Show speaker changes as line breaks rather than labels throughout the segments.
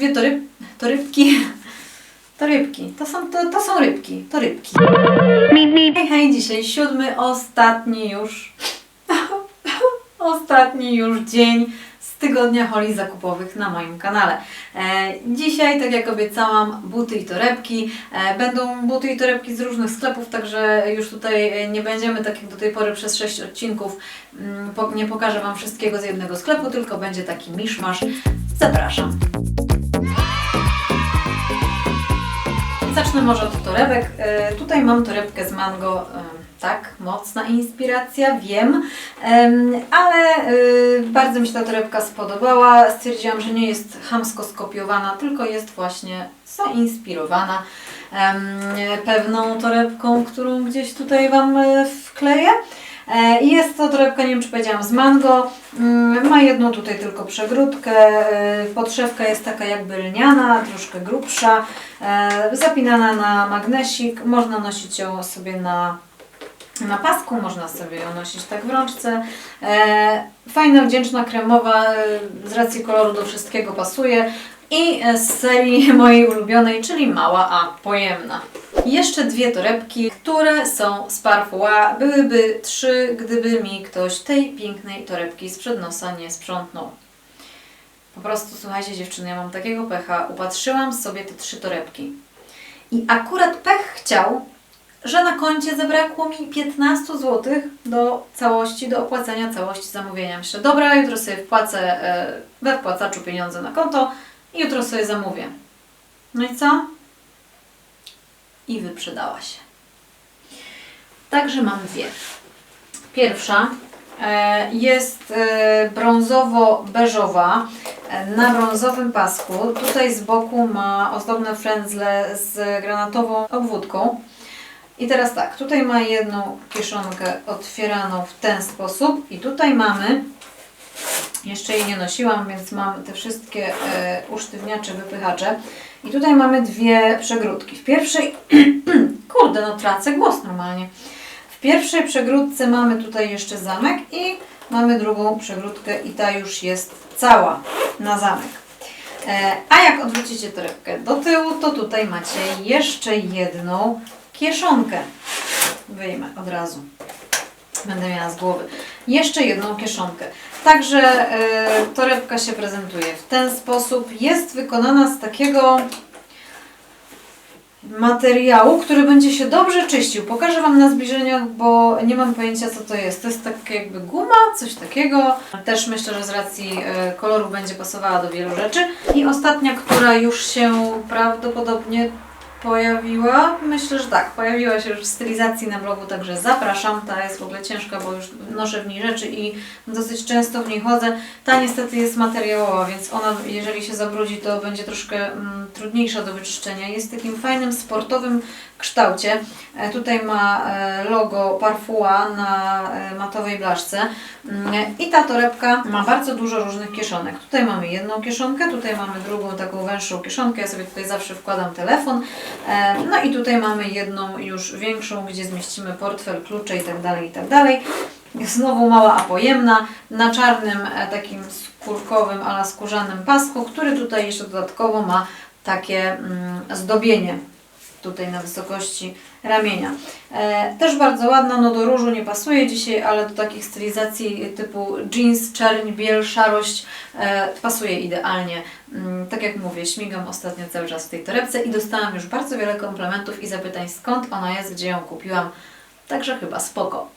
dwie toryb, torybki. To rybki. To są, to, to są rybki. To rybki. Hej, hej, dzisiaj siódmy, ostatni już. ostatni już dzień z tygodnia holi zakupowych na moim kanale. E, dzisiaj, tak jak obiecałam, buty i torebki. E, będą buty i torebki z różnych sklepów, także już tutaj nie będziemy tak jak do tej pory przez 6 odcinków. Mm, po, nie pokażę Wam wszystkiego z jednego sklepu, tylko będzie taki miszmasz. Zapraszam. Zacznę może od torebek. E, Tutaj mam torebkę z mango. e, Tak, mocna inspiracja, wiem, Em, ale e, bardzo mi się ta torebka spodobała. Stwierdziłam, że nie jest chamsko skopiowana, tylko jest właśnie zainspirowana pewną torebką, którą gdzieś tutaj Wam wkleję. E, Jest to torebka, nie wiem czy powiedziałam, z mango. Mm, Ma jedną tutaj tylko przegródkę. e, Podszewka jest taka jakby lniana, troszkę grubsza. e, Zapinana na magnesik. Można nosić ją sobie na, na pasku, można sobie ją nosić tak w rączce. Fajna, wdzięczna, kremowa, z racji koloru do wszystkiego pasuje. I z serii mojej ulubionej, czyli mała, a pojemna. Jeszcze dwie torebki, które są z Parfois. Byłyby trzy, gdyby mi ktoś tej pięknej torebki sprzed nosa nie sprzątnął. Po prostu, słuchajcie dziewczyny, ja mam takiego pecha. Upatrzyłam sobie te trzy torebki. I akurat pech chciał, że na koncie zabrakło mi 15 zł do całości, do opłacenia całości zamówienia. Myślę, dobra, jutro sobie wpłacę e, we wpłacaczu pieniądze na konto i jutro sobie zamówię. No i co? I wyprzedała się. Także mam dwie. Pierwsza e, jest e, brązowo-beżowa e, na brązowym pasku. Tutaj z boku ma ozdobne frędzle z granatową obwódką. I teraz tak, tutaj ma jedną kieszonkę otwieraną w ten sposób i tutaj mamy, jeszcze jej nie nosiłam, więc mam te wszystkie e, usztywniacze, wypychacze. I tutaj mamy dwie przegródki. W pierwszej, kurde, no tracę głos normalnie. W pierwszej przegródce mamy tutaj jeszcze zamek i mamy drugą przegródkę i ta już jest cała na zamek. E, a jak odwrócicie torebkę do tyłu, to tutaj macie jeszcze jedną kieszonkę. Wyjmę od razu. Będę miała z głowy. Jeszcze jedną kieszonkę. Także e, torebka się prezentuje w ten sposób. Jest wykonana z takiego materiału, który będzie się dobrze czyścił. Pokażę Wam na zbliżeniach, bo nie mam pojęcia co to jest. To jest tak jakby guma, coś takiego. Też myślę, że z racji e, koloru będzie pasowała do wielu rzeczy. I ostatnia, która już się prawdopodobnie pojawiła. Myślę, że tak, pojawiła się już w stylizacji na blogu, także zapraszam. Ta jest w ogóle ciężka, bo już noszę w niej rzeczy i dosyć często w niej chodzę. Ta niestety jest materiałowa, więc ona, jeżeli się zabrudzi, to będzie troszkę mm, trudniejsza do wyczyszczenia. Jest takim fajnym, sportowym kształcie. E, tutaj ma e, logo Parfua na e, matowej blaszce. Mm, I ta torebka ma bardzo dużo różnych kieszonek. Tutaj mamy jedną kieszonkę, tutaj mamy drugą taką węższą kieszonkę. Ja sobie tutaj zawsze wkładam telefon. No i tutaj mamy jedną już większą, gdzie zmieścimy portfel, klucze i tak dalej, i tak. Znowu mała, a pojemna, na czarnym takim skórkowym, ala skórzanym pasku, który tutaj jeszcze dodatkowo ma takie mm, zdobienie tutaj na wysokości ramienia. E, też bardzo ładna, no do różu nie pasuje dzisiaj, ale do takich stylizacji typu jeans, czerń, biel, szarość e, pasuje idealnie. Mm, tak jak mówię, śmigam ostatnio cały czas w tej torebce i dostałam już bardzo wiele komplementów i zapytań skąd ona jest, gdzie ją kupiłam. Także chyba spoko.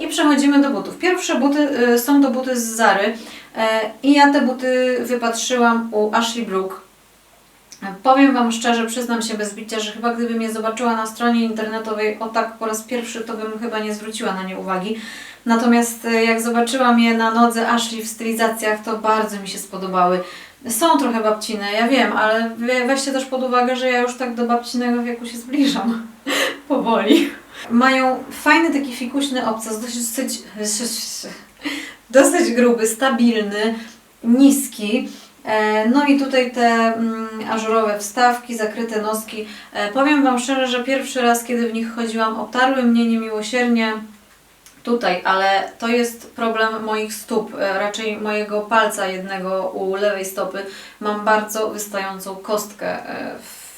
I przechodzimy do butów. Pierwsze buty y, są to buty z Zary e, i ja te buty wypatrzyłam u Ashley Brook. Powiem Wam szczerze, przyznam się bez bicia, że chyba gdybym je zobaczyła na stronie internetowej o tak po raz pierwszy, to bym chyba nie zwróciła na nie uwagi. Natomiast e, jak zobaczyłam je na nodze Ashley w stylizacjach, to bardzo mi się spodobały. Są trochę babcine, ja wiem, ale we- weźcie też pod uwagę, że ja już tak do babcinego wieku się zbliżam. Powoli. Mają fajny taki fikuśny obcas, dosyć, dosyć gruby, stabilny, niski. E, No i tutaj te mm, ażurowe wstawki, zakryte noski. E, Powiem Wam szczerze, że pierwszy raz, kiedy w nich chodziłam, obtarły mnie niemiłosiernie tutaj, ale to jest problem moich stóp, e, raczej mojego palca jednego u lewej stopy. Mam bardzo wystającą kostkę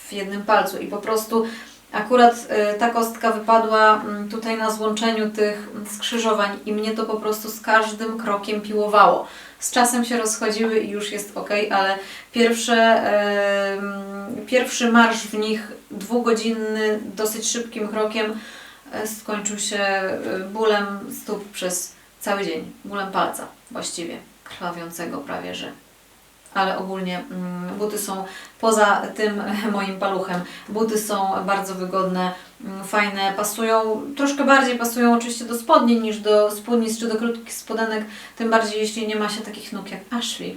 w jednym palcu i po prostu akurat e, ta kostka wypadła mm, tutaj na złączeniu tych skrzyżowań i mnie to po prostu z każdym krokiem piłowało. Z czasem się rozchodziły i już jest ok, ale pierwsze, pierwszy marsz w nich dwugodzinny, dosyć szybkim krokiem e, skończył się e, bólem stóp przez cały dzień. Bólem palca właściwie, krwawiącego prawie, że. Ale ogólnie mm, buty są poza tym moim paluchem. Buty są bardzo wygodne, mm, fajne, pasują, troszkę bardziej pasują oczywiście do spodni niż do spódnic czy do krótkich spodenek, tym bardziej jeśli nie ma się takich nóg jak Ashley.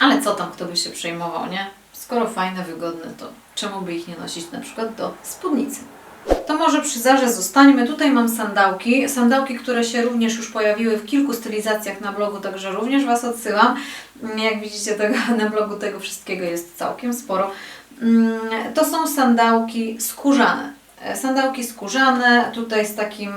Ale co tam, kto by się przejmował, nie? Skoro fajne, wygodne, to czemu by ich nie nosić na przykład do spódnicy? To może przy Zarze zostańmy. Tutaj mam sandałki. Sandałki, które się również już pojawiły w kilku stylizacjach na blogu, także również Was odsyłam. Jak widzicie, tego, na blogu tego wszystkiego jest całkiem sporo. Mm, To są sandałki skórzane. E, Sandałki skórzane, tutaj z takim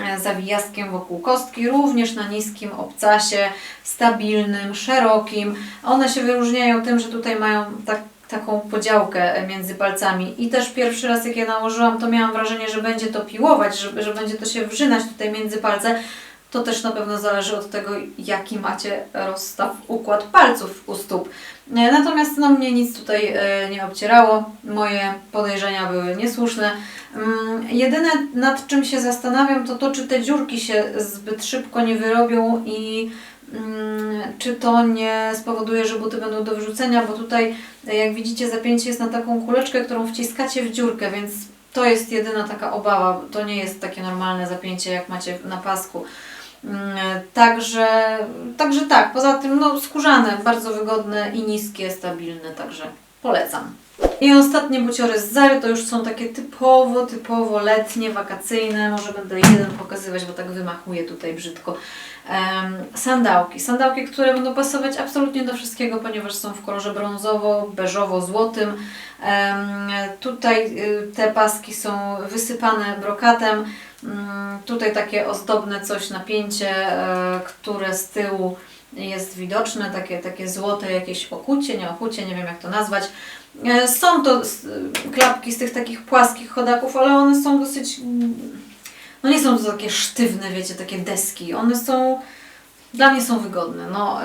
e, zawijaskiem wokół kostki, również na niskim obcasie, stabilnym, szerokim. One się wyróżniają tym, że tutaj mają tak, taką podziałkę między palcami i też pierwszy raz jak je nałożyłam, to miałam wrażenie, że będzie to piłować, że, że będzie to się wrzynać tutaj między palce. To też na pewno zależy od tego, jaki macie rozstaw, układ palców u stóp. E, Natomiast no, mnie nic tutaj e, nie obcierało, moje podejrzenia były niesłuszne. Mm, Jedyne nad czym się zastanawiam to to, czy te dziurki się zbyt szybko nie wyrobią i czy to nie spowoduje, że buty będą do wyrzucenia, bo tutaj e, jak widzicie zapięcie jest na taką kuleczkę, którą wciskacie w dziurkę, więc to jest jedyna taka obawa. To nie jest takie normalne zapięcie jak macie na pasku. Mm, Także, także tak, poza tym no, skórzane, bardzo wygodne i niskie, stabilne, także polecam. I ostatnie buciory z Zary to już są takie typowo, typowo letnie, wakacyjne. Może będę jeden pokazywać, bo tak wymachuję tutaj brzydko. Em, sandałki. Sandałki, które będą pasować absolutnie do wszystkiego, ponieważ są w kolorze brązowo-beżowo-złotym. Em, tutaj y, te paski są wysypane brokatem. Mm, Tutaj takie ozdobne coś napięcie, e, które z tyłu jest widoczne, takie, takie złote jakieś okucie, nie okucie, nie wiem jak to nazwać. E, Są to klapki z tych takich płaskich chodaków, ale one są dosyć, mm, no nie są to takie sztywne, wiecie, takie deski. One są, dla mnie są wygodne. No,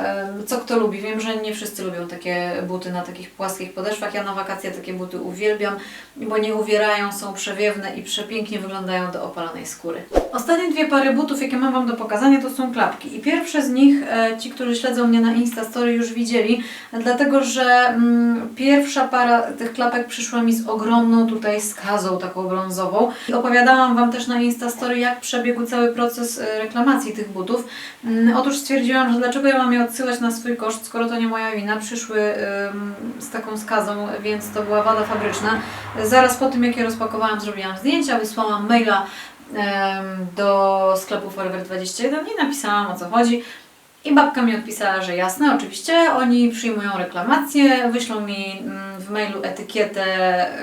co kto lubi, wiem, że nie wszyscy lubią takie buty na takich płaskich podeszwach. Ja na wakacje takie buty uwielbiam, bo nie uwierają, są przewiewne i przepięknie wyglądają do opalanej skóry. Ostatnie dwie pary butów, jakie mam Wam do pokazania, to są klapki. I pierwsze z nich, e, ci, którzy śledzą mnie na Instastory już widzieli, dlatego że mm, pierwsza para tych klapek przyszła mi z ogromną tutaj skazą taką brązową. I opowiadałam Wam też na Instastory, jak przebiegł cały proces e, reklamacji tych butów. Mm, Otóż stwierdziłam, że dlaczego ja mam je odsyłać na swój koszt, skoro to nie moja wina. Przyszły ym, z taką skazą, więc to była wada fabryczna. Zaraz po tym, jak je rozpakowałam, zrobiłam zdjęcia, wysłałam maila do sklepu Forever 21 i napisałam o co chodzi. I babka mi odpisała, że jasne, oczywiście, oni przyjmują reklamację, wyślą mi mm, w mailu etykietę,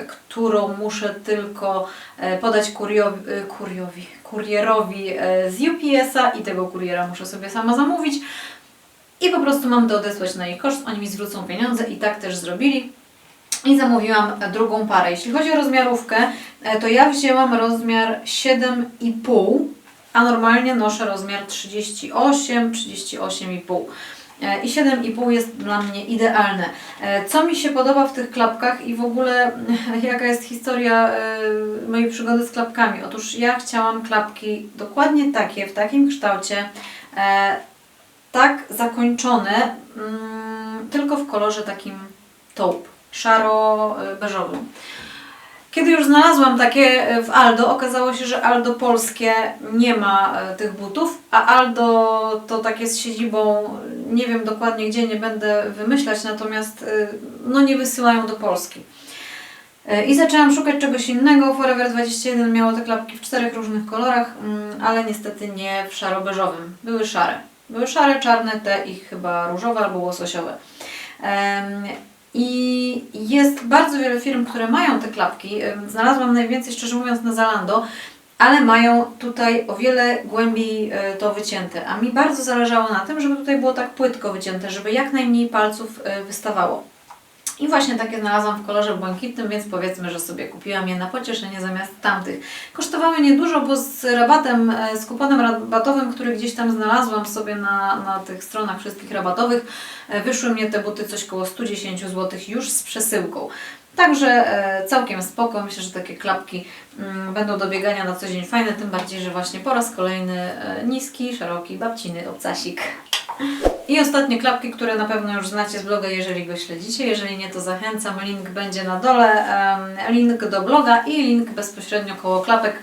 którą muszę tylko e, podać kuriowi, e, kuriowi, kurierowi e, z UPS-a i tego kuriera muszę sobie sama zamówić. I po prostu mam to odesłać na jej koszt, oni mi zwrócą pieniądze i tak też zrobili. I zamówiłam drugą parę. Jeśli chodzi o rozmiarówkę, to ja wzięłam rozmiar 7,5, a normalnie noszę rozmiar 38, 38,5. E, I 7,5 jest dla mnie idealne. E, Co mi się podoba w tych klapkach i w ogóle jaka jest historia e, mojej przygody z klapkami? Otóż ja chciałam klapki dokładnie takie, w takim kształcie, e, tak zakończone, mm, tylko w kolorze takim taupe, szaro-beżowym. Kiedy już znalazłam takie w Aldo, okazało się, że Aldo polskie nie ma e, tych butów, a Aldo to takie z siedzibą, nie wiem dokładnie gdzie, nie będę wymyślać, natomiast e, no nie wysyłają do Polski. E, I zaczęłam szukać czegoś innego. Forever 21 miało te klapki w czterech różnych kolorach, mm, ale niestety nie w szaro-beżowym. Były szare. Były szare, czarne, te i chyba różowe albo łososiowe. I jest bardzo wiele firm, które mają te klapki. Znalazłam najwięcej, szczerze mówiąc, na Zalando, ale mają tutaj o wiele głębiej e, to wycięte. A mi bardzo zależało na tym, żeby tutaj było tak płytko wycięte, żeby jak najmniej palców e, wystawało. I właśnie takie znalazłam w kolorze błękitnym, więc powiedzmy, że sobie kupiłam je na pocieszenie zamiast tamtych. Kosztowały niedużo, bo z rabatem, e, z kuponem rabatowym, który gdzieś tam znalazłam sobie na, na tych stronach wszystkich rabatowych, e, wyszły mnie te buty coś koło 110 zł już z przesyłką. Także e, całkiem spoko. Myślę, że takie klapki mm, będą do biegania na co dzień fajne, tym bardziej, że właśnie po raz kolejny niski, szeroki, babciny obcasik. I ostatnie klapki, które na pewno już znacie z bloga, jeżeli go śledzicie. Jeżeli nie, to zachęcam. Link będzie na dole. Link do bloga i link bezpośrednio koło klapek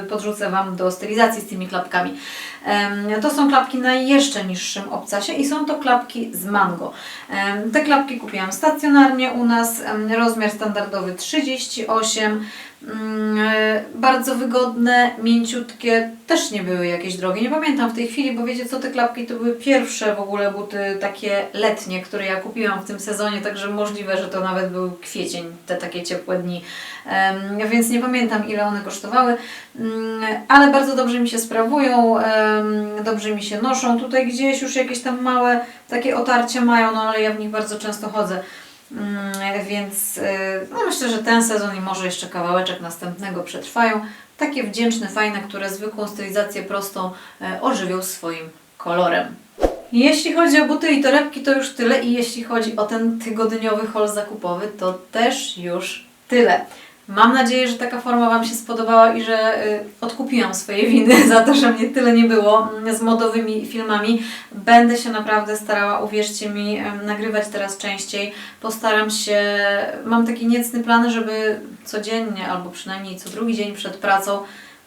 y, podrzucę Wam do stylizacji z tymi klapkami. To są klapki na jeszcze niższym obcasie i są to klapki z mango. Te klapki kupiłam stacjonarnie u nas. Rozmiar standardowy 38. Mm, e, Bardzo wygodne, mięciutkie, też nie były jakieś drogie. Nie pamiętam w tej chwili, bo wiecie co, te klapki to były pierwsze w ogóle buty takie letnie, które ja kupiłam w tym sezonie, także możliwe, że to nawet był kwiecień, te takie ciepłe dni. Więc nie pamiętam ile one kosztowały, Mm, ale bardzo dobrze mi się sprawują, dobrze mi się noszą. Tutaj gdzieś już jakieś tam małe takie otarcia mają, no ale ja w nich bardzo często chodzę. Mm, Więc y, no myślę, że ten sezon i może jeszcze kawałeczek następnego przetrwają. Takie wdzięczne, fajne, które zwykłą stylizację prostą e, ożywią swoim kolorem. Jeśli chodzi o buty i torebki, to już tyle. I jeśli chodzi o ten tygodniowy haul zakupowy, to też już tyle. Mam nadzieję, że taka forma Wam się spodobała i że y, odkupiłam swoje winy za to, że mnie tyle nie było mm, z modowymi filmami. Będę się naprawdę starała, uwierzcie mi, nagrywać teraz częściej. Postaram się, mam taki niecny plan, żeby codziennie albo przynajmniej co drugi dzień przed pracą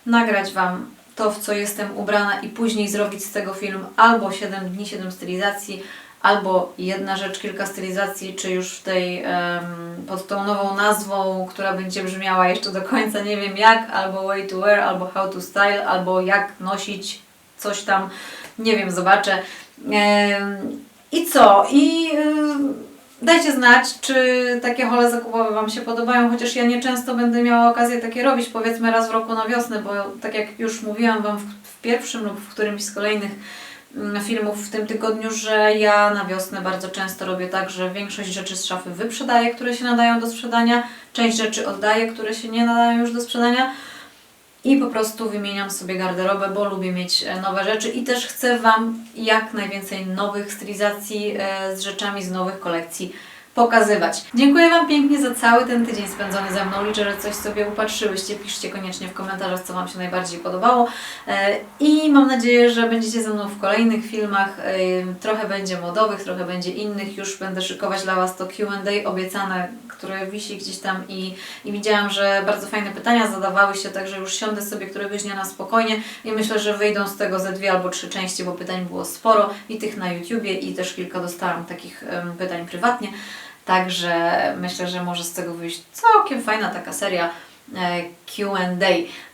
nagrać Wam to, w co jestem ubrana i później zrobić z tego film albo 7 dni, 7 stylizacji, albo jedna rzecz, kilka stylizacji, czy już w tej, pod tą nową nazwą, która będzie brzmiała jeszcze do końca nie wiem jak, albo way to wear, albo how to style, albo jak nosić coś tam, nie wiem, zobaczę. I co? I ym, dajcie znać, czy takie hole zakupowe Wam się podobają, chociaż ja nieczęsto będę miała okazję takie robić, powiedzmy raz w roku na wiosnę, bo tak jak już mówiłam Wam w, w pierwszym lub w którymś z kolejnych filmów w tym tygodniu, że ja na wiosnę bardzo często robię tak, że większość rzeczy z szafy wyprzedaję, które się nadają do sprzedania, część rzeczy oddaję, które się nie nadają już do sprzedania i po prostu wymieniam sobie garderobę, bo lubię mieć e, nowe rzeczy i też chcę Wam jak najwięcej nowych stylizacji e, z rzeczami z nowych kolekcji pokazywać. Dziękuję Wam pięknie za cały ten tydzień spędzony ze mną. Liczę, że coś sobie upatrzyłyście. Piszcie koniecznie w komentarzach, co Wam się najbardziej podobało. E, I mam nadzieję, że będziecie ze mną w kolejnych filmach. E, Trochę będzie modowych, trochę będzie innych. Już będę szykować dla Was to Q&A obiecane, które wisi gdzieś tam i, i widziałam, że bardzo fajne pytania zadawałyście, także już siądę sobie któregoś dnia na spokojnie i myślę, że wyjdą z tego ze dwie albo trzy części, bo pytań było sporo i tych na YouTubie i też kilka dostałam takich pytań prywatnie. Także myślę, że może z tego wyjść całkiem fajna taka seria e, Q&A.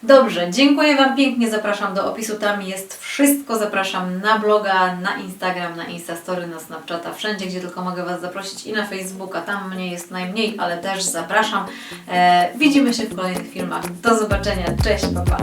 Dobrze, dziękuję Wam pięknie, zapraszam do opisu, tam jest wszystko, zapraszam na bloga, na Instagram, na Instastory, na Snapchata, wszędzie, gdzie tylko mogę Was zaprosić i na Facebooka, tam mnie jest najmniej, ale też zapraszam. E, widzimy się w kolejnych filmach, do zobaczenia, cześć, pa pa!